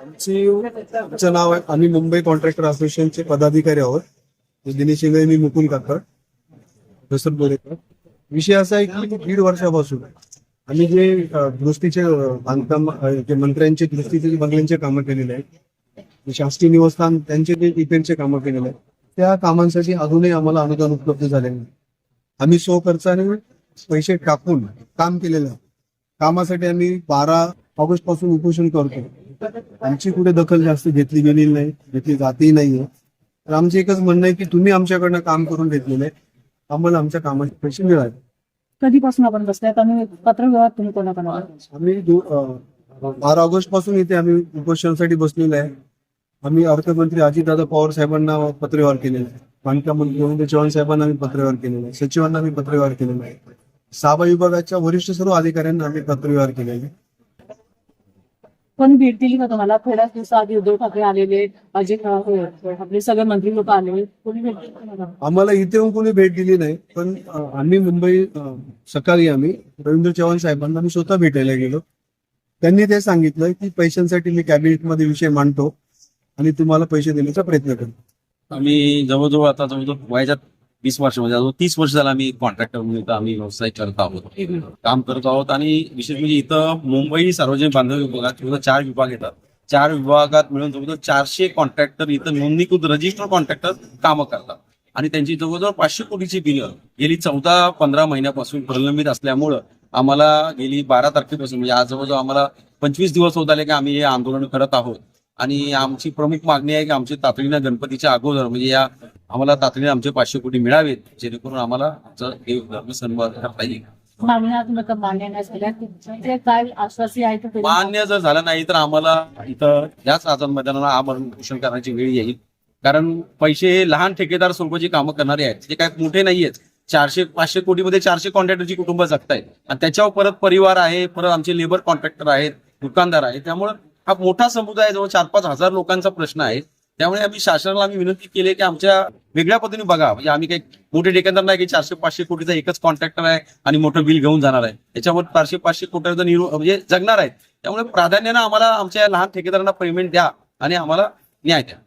आमची आमचं नाव आहे. आम्ही मुंबई कॉन्ट्रॅक्टर असोसिएशनचे पदाधिकारी आहोत. दिनेश इंगळे मी मुकुल काकर प्रसन्न बोरेकर विषय असा आहे की दीड वर्षापासून आम्ही जे दुरुस्तीचे बांधकाम जे मंत्र्यांचे दुरुस्तीचे बंगल्यांचे कामं केलेले आहेत शासकीय निवासस्थान त्यांचे जे डिफेन्सचे कामं केलेले आहेत त्या कामांसाठी अजूनही आम्हाला अनुदान उपलब्ध झाले नाही. आम्ही स्वखर्चाने पैसे टाकून काम केलेलं आहे. कामासाठी आम्ही बारा ऑगस्टपासून उपोषण करतो आमची कुठे दखल जास्त घेतली गेलेली नाही घेतली जातही नाहीये तर आमचं एकच म्हणणं आहे की तुम्ही आमच्याकडनं काम करून घेतलेलं आहे. आम्हाला आमच्या कामाचे पैसे मिळाले. कधीपासून आपण बसल्यात आणि पत्रव्यवहार तुम्ही कोणाकडे आम्ही बारा ऑगस्टपासून इथे आम्ही उपोषणासाठी बसलेलो आहे. आम्ही अर्थमंत्री अजितदादा पवार साहेबांना पत्रव्यवहार केलेला आहे. बांधकाम मंत्री गोविंद चव्हाण साहेबांना आम्ही पत्रव्यवहार केलेला आहे. सचिवांना आम्ही पत्रव्यवहार केलेला आहे. साबा विभागाच्या वरिष्ठ सर्व अधिकाऱ्यांना आम्ही पत्रव्यवहार केलेला आहे. कोणी भेट दिली का तुम्हाला? थोड्याच दिवसाआधी उद्धव ठाकरे आलेले अजित आपले सगळे मंत्री लोक आले कोणी भेट दिली? आम्हाला इथे येऊन कोणी भेट दिली नाही. पण आम्ही मुंबई सकाळी आम्ही रवींद्र चव्हाण साहेबांना आम्ही स्वतः भेटायला गेलो. त्यांनी ते सांगितलं की पैशांसाठी मी कॅबिनेटमध्ये विषय मांडतो आणि तुम्हाला पैसे देण्याचा प्रयत्न करतो. आम्ही जवळजवळ आता जवळजवळ वयाच्या वीस वर्ष म्हणजे अजून तीस वर्ष झालं आम्ही कॉन्ट्रॅक्टर म्हणून इथं आम्ही व्यवसाय करत आहोत. काम करत आहोत आणि विशेष म्हणजे इथं मुंबई सार्वजनिक बांधकाम विभागात चार विभाग येतात. चार विभागात मिळून जवळजवळ चारशे कॉन्ट्रॅक्टर इथं नोंदणीकृत रजिस्टर कॉन्ट्रॅक्टर कामं करतात. आणि त्यांची जवळजवळ पाचशे कोटीची बिलं गेली चौदा पंधरा महिन्यापासून प्रलंबित असल्यामुळं आम्हाला गेली बारा तारखेपासून म्हणजे आज जवळजवळ आम्हाला पंचवीस दिवस होत आले की आम्ही हे आंदोलन करत आहोत. आणि आमची प्रमुख मागणी आहे की आमचे तातडीनं गणपतीच्या अगोदर म्हणजे या आम्हाला तातडीने आमचे पाचशे कोटी मिळावेत जेणेकरून आम्हाला आमचं सन्मान करता येईल. मान्य नाही ते जर झालं नाही तर आम्हाला इथं याच आझाद मैदानाला आमरण उपोषण करण्याची वेळ येईल. कारण पैसे हे लहान ठेकेदार स्वरूपाची कामं करणारे आहेत. जे काय मोठे नाहीयेत. चारशे पाचशे कोटीमध्ये चारशे कॉन्ट्रॅक्टरची कुटुंब जगतायत. आणि त्याच्यावर परत परिवार आहे परत आमचे लेबर कॉन्ट्रॅक्टर आहेत दुकानदार आहेत. त्यामुळे हा मोठा समुदाय जवळ चार पाच हजार लोकांचा प्रश्न आहे. त्यामुळे आम्ही शासनाला आम्ही विनंती केली की आमच्या वेगळ्या पद्धतीने बघा. म्हणजे आम्ही काही मोठे ठेकेदार नाही की चारशे पाचशे कोटीचा एकच कॉन्ट्रॅक्टर आहे आणि मोठं बिल घेऊन जाणार आहे. त्याच्यावर चारशे पाचशे कोटीचा निरो म्हणजे जगणार आहेत. त्यामुळे प्राधान्यानं आम्हाला आमच्या लहान ठेकेदारांना पेमेंट द्या आणि आम्हाला न्याय द्या.